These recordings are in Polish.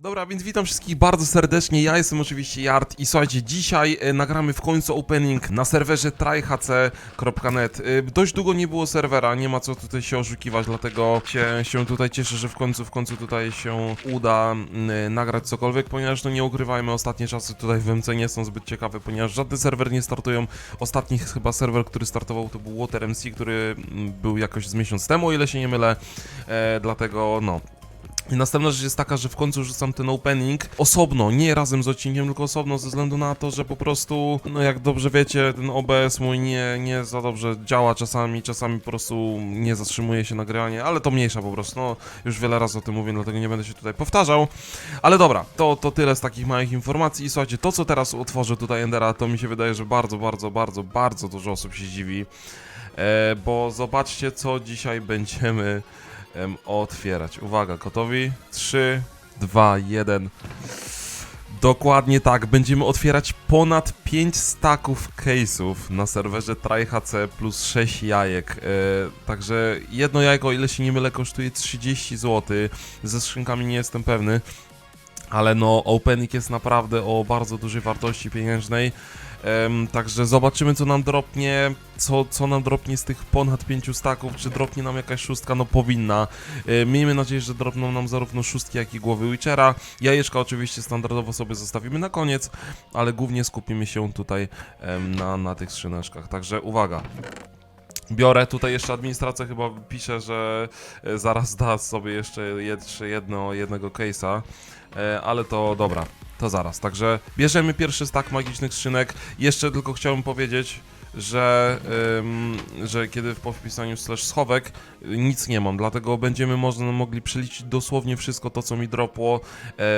Dobra, więc witam wszystkich bardzo serdecznie, ja jestem oczywiście Yard i słuchajcie, dzisiaj e, nagramy w końcu opening na serwerze tryhc.net. E, dość długo nie było serwera, nie ma co tutaj się oszukiwać, dlatego się, się tutaj cieszę, że w końcu, w końcu tutaj się uda mm, nagrać cokolwiek, ponieważ no nie ukrywajmy, ostatnie czasy tutaj w MC nie są zbyt ciekawe, ponieważ żadne serwery nie startują. Ostatni chyba serwer, który startował to był Water MC, który mm, był jakoś z miesiąc temu, o ile się nie mylę, e, dlatego no, następna rzecz jest taka, że w końcu rzucam ten opening osobno, nie razem z odcinkiem, tylko osobno, ze względu na to, że po prostu, no jak dobrze wiecie, ten OBS mój nie, nie za dobrze działa czasami, czasami po prostu nie zatrzymuje się nagranie, ale to mniejsza po prostu, no już wiele razy o tym mówię, dlatego nie będę się tutaj powtarzał. Ale dobra, to, to tyle z takich małych informacji i słuchajcie, to co teraz otworzę tutaj Endera, to mi się wydaje, że bardzo, bardzo, bardzo, bardzo dużo osób się dziwi, e, bo zobaczcie co dzisiaj będziemy em, otwierać. Uwaga, gotowi? 3, 2, 1. Dokładnie tak, będziemy otwierać ponad 5 staków case'ów na serwerze TryHC plus 6 jajek. E, także jedno jajko, o ile się nie mylę, kosztuje 30 zł. Ze skrzynkami nie jestem pewny. Ale no, opening jest naprawdę o bardzo dużej wartości pieniężnej. Em, także zobaczymy, co nam dropnie, co, co nam dropnie z tych ponad 5 staków, czy dropnie nam jakaś szóstka, no powinna. Miejmy nadzieję, że dropną nam zarówno szóstki, jak i głowy Witchera. Jajeczka oczywiście standardowo sobie zostawimy na koniec, ale głównie skupimy się tutaj na, na tych skrzyneczkach. Także uwaga. Biorę, tutaj jeszcze administracja chyba pisze, że e, zaraz da sobie jeszcze, jedno, jednego case'a, e, ale to dobra, to zaraz. Także bierzemy pierwszy stack magicznych skrzynek. Jeszcze tylko chciałbym powiedzieć, że, ym, że kiedy po wpisaniu slash schowek nic nie mam, dlatego będziemy można mogli przeliczyć dosłownie wszystko to, co mi dropło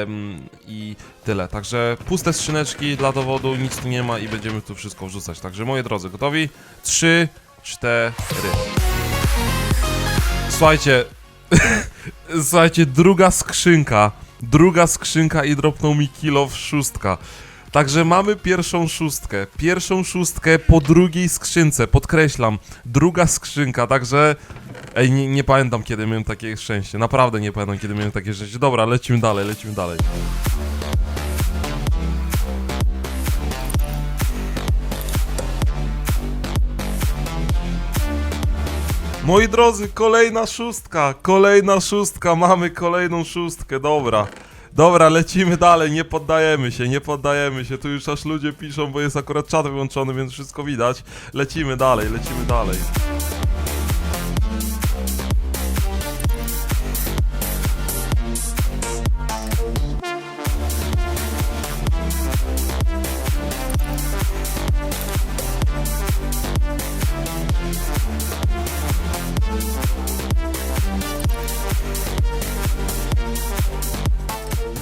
ym, i tyle. Także puste skrzyneczki dla dowodu, nic tu nie ma i będziemy tu wszystko wrzucać. Także moi drodzy, gotowi? Trzy, cztery. Słuchajcie, słuchajcie, druga skrzynka, druga skrzynka i dropnął mi kilo w szóstka. Także mamy pierwszą szóstkę, pierwszą szóstkę po drugiej skrzynce, podkreślam, druga skrzynka, także... Ej, nie, nie pamiętam kiedy miałem takie szczęście, naprawdę nie pamiętam kiedy miałem takie szczęście. Dobra, lecimy dalej, lecimy dalej. Moi drodzy, kolejna szóstka, kolejna szóstka, mamy kolejną szóstkę, dobra. Dobra, lecimy dalej, nie poddajemy się, nie poddajemy się. Tu już aż ludzie piszą, bo jest akurat czat wyłączony, więc wszystko widać. Lecimy dalej, lecimy dalej.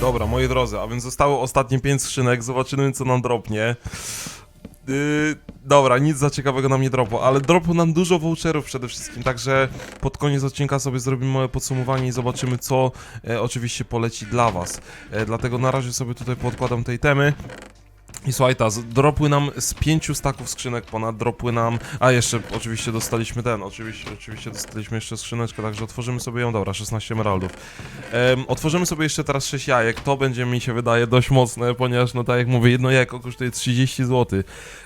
Dobra, moi drodzy, a więc zostało ostatnie 5 skrzynek, zobaczymy co nam dropnie. Yy, dobra, nic za ciekawego nam nie dropło, ale dropło nam dużo voucherów przede wszystkim, także pod koniec odcinka sobie zrobimy małe podsumowanie i zobaczymy co e, oczywiście poleci dla was. E, dlatego na razie sobie tutaj podkładam tej temy. I słuchaj, ta, dropły nam z pięciu staków skrzynek ponad, dropły nam, a jeszcze oczywiście dostaliśmy ten, oczywiście, oczywiście dostaliśmy jeszcze skrzyneczkę, także otworzymy sobie ją, dobra, 16 emeraldów. Em, otworzymy sobie jeszcze teraz 6 jajek, to będzie mi się wydaje dość mocne, ponieważ no tak jak mówię, jedno jajko kosztuje 30 zł,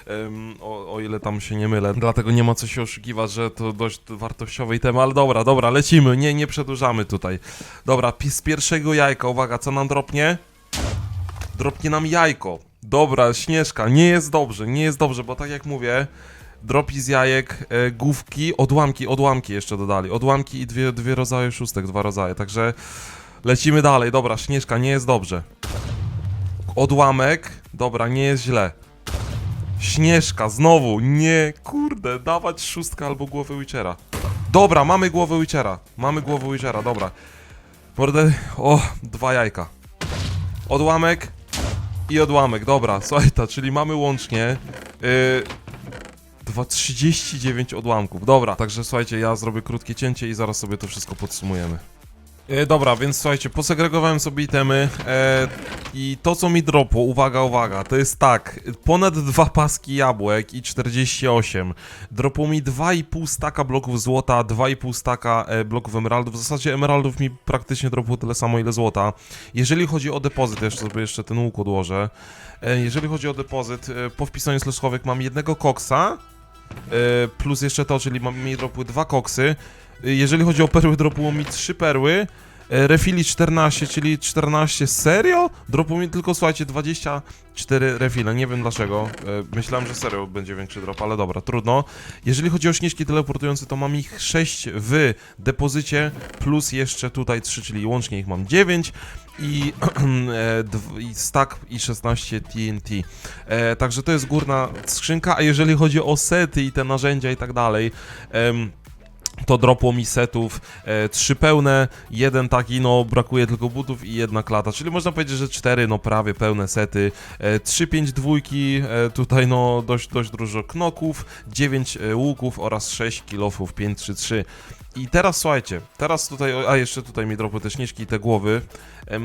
em, o, o ile tam się nie mylę, dlatego nie ma co się oszukiwać, że to dość wartościowy item, ale dobra, dobra, lecimy, nie, nie przedłużamy tutaj. Dobra, z pierwszego jajka, uwaga, co nam dropnie? Dropnie nam jajko. Dobra, Śnieżka, nie jest dobrze, nie jest dobrze, bo tak jak mówię, dropi z jajek e, główki, odłamki, odłamki jeszcze dodali. Odłamki i dwie, dwie rodzaje szóstek, dwa rodzaje, także lecimy dalej. Dobra, Śnieżka, nie jest dobrze. Odłamek, dobra, nie jest źle. Śnieżka, znowu, nie, kurde, dawać szóstkę albo głowę Witchera. Dobra, mamy głowę Witchera, mamy głowę Witchera, dobra. Mordę, o, dwa jajka. Odłamek, i odłamek, dobra, słuchaj ta, czyli mamy łącznie yy, dwa, 39 odłamków, dobra, także słuchajcie, ja zrobię krótkie cięcie i zaraz sobie to wszystko podsumujemy. E, dobra, więc słuchajcie, posegregowałem sobie itemy e, i to co mi dropło, uwaga, uwaga, to jest tak, ponad dwa paski jabłek i 48. Dropło mi 2,5 staka bloków złota, 2,5 staka e, bloków emeraldów, w zasadzie emeraldów mi praktycznie dropło tyle samo ile złota. Jeżeli chodzi o depozyt, jeszcze sobie jeszcze ten łuk odłożę, e, jeżeli chodzi o depozyt, e, po wpisaniu slashowych mam jednego koksa, e, plus jeszcze to, czyli mam, mi dropły dwa koksy, jeżeli chodzi o perły, dropuło mi 3 perły. e, Refili 14, czyli 14 serio? Dropuło mi tylko, słuchajcie, 24 refile, nie wiem dlaczego. E, Myślałem, że serio będzie większy drop, ale dobra, trudno. Jeżeli chodzi o śnieżki teleportujące, to mam ich 6 w depozycie, plus jeszcze tutaj 3, czyli łącznie ich mam 9 i, e, i stack i 16 TNT. E, także to jest górna skrzynka, a jeżeli chodzi o sety i te narzędzia i tak dalej, em, to dropło mi setów e, trzy pełne, jeden taki, no brakuje tylko butów i jedna klata, czyli można powiedzieć, że cztery, no prawie pełne sety, e, trzy, pięć dwójki, e, tutaj no dość, dość dużo knoków, dziewięć e, łuków oraz sześć kilofów, 5, 3, 3. I teraz słuchajcie, teraz tutaj, a jeszcze tutaj mi dropły te śnieżki i te głowy,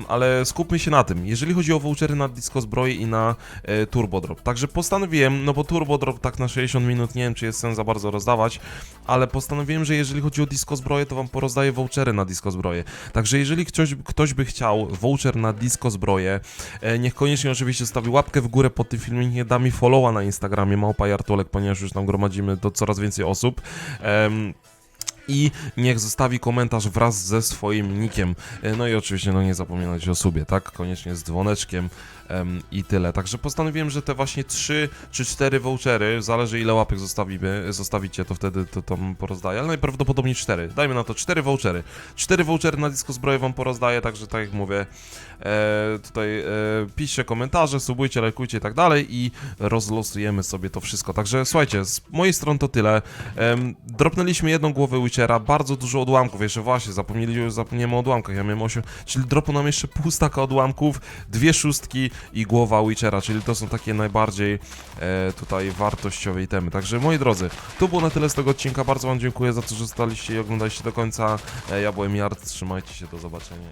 ale skupmy się na tym. Jeżeli chodzi o vouchery na disco zbroje i na e, turbo drop, także postanowiłem, no bo turbo drop tak na 60 minut, nie wiem czy jest sens za bardzo rozdawać, ale postanowiłem, że jeżeli chodzi o disco zbroje, to wam porozdaję vouchery na disco zbroje. Także jeżeli ktoś, ktoś by chciał voucher na disco zbroje, e, niech koniecznie oczywiście stawi łapkę w górę pod tym filmem, nie da mi followa na Instagramie małpa Jartolek, ponieważ już tam gromadzimy do coraz więcej osób. I niech zostawi komentarz wraz ze swoim nickiem. E, No i oczywiście no nie zapominajcie o subie, tak? Koniecznie z dzwoneczkiem em, i tyle. Także postanowiłem, że te właśnie 3 czy 4 vouchery, zależy ile łapek zostawimy, zostawicie, to wtedy to tam porozdaję, ale najprawdopodobniej 4. Dajmy na to 4 vouchery. 4 vouchery na disco zbroje wam porozdaję, także tak jak mówię, e, tutaj e, piszcie komentarze, subujcie, lajkujcie i tak dalej i rozlosujemy sobie to wszystko. Także słuchajcie, z mojej strony to tyle. Em, dropnęliśmy jedną głowę Witchera, bardzo dużo odłamków, jeszcze właśnie, zapomnieli, zapomniemy o odłamkach, ja miałem 8, czyli dropu nam jeszcze pół staka odłamków, dwie szóstki i głowa Witchera, czyli to są takie najbardziej e, tutaj wartościowe itemy. Także moi drodzy, to było na tyle z tego odcinka, bardzo wam dziękuję za to, że zostaliście i oglądaliście do końca. E, ja byłem Jart, trzymajcie się, do zobaczenia.